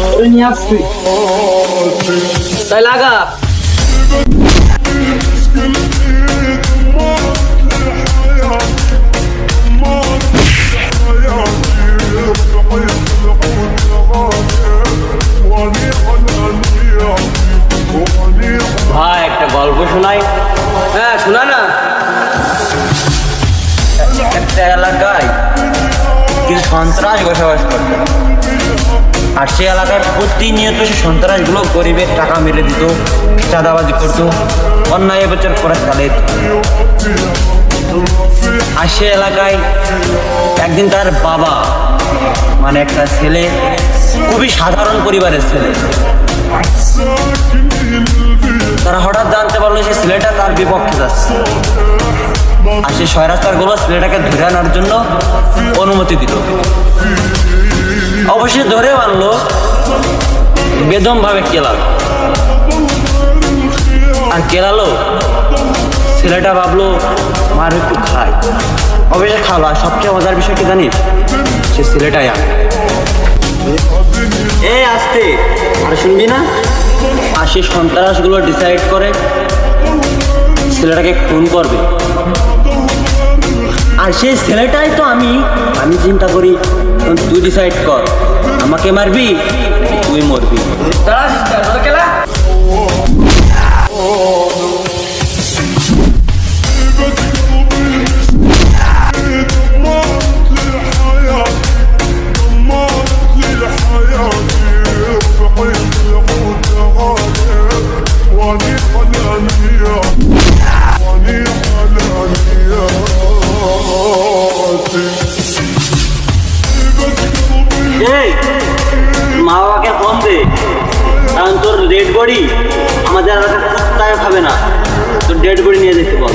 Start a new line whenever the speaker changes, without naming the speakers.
নিয়ে
ভাই একটা গল্প শোনাই।
হ্যাঁ শোনা
সন্ত্রাস বসবাস করত আর সেই এলাকায় প্রতিনিয়ত সে সন্ত্রাসগুলো গরিবের টাকা মেরে দিত, চাঁদাবাজি করতো, অন্যায় বছর করে চালিয়ে দিত। আর সে এলাকায় একদিন তার বাবা মানে একটা ছেলে, খুবই সাধারণ পরিবারের ছেলে, তারা হঠাৎ জানতে পারল সে ছেলেটা তার বিপক্ষে যাচ্ছে আর সেই স্বৈরাচারগুলো ছেলেটাকে ধরে আনার জন্য অনুমতি দিল। অবশ্যই ধরেও আনলো বেদম ভাবে কেলাল। আর কেলালো ছেলেটা ভাবলো, মার একটু খায় অবশ্যই খালো। আর সবচেয়ে মজার বিষয় কি জানিস সে ছেলেটাই আনে এ আসতে, আর শুনবি না? আর সেই সন্ত্রাসগুলো ডিসাইড করে ছেলেটাকে খুন করবে। আর সেই ছেলেটাই তো আমি। আমি চিন্তা করি তুই ডিসাইড কর, আমাকে মারবি, তুই মরবি।
তারা
হবে কারণ তোর ডেড বডি আমাদের আর কুত্তায় খাবে না। তোর ডেড বডি নিয়ে যেতে বল।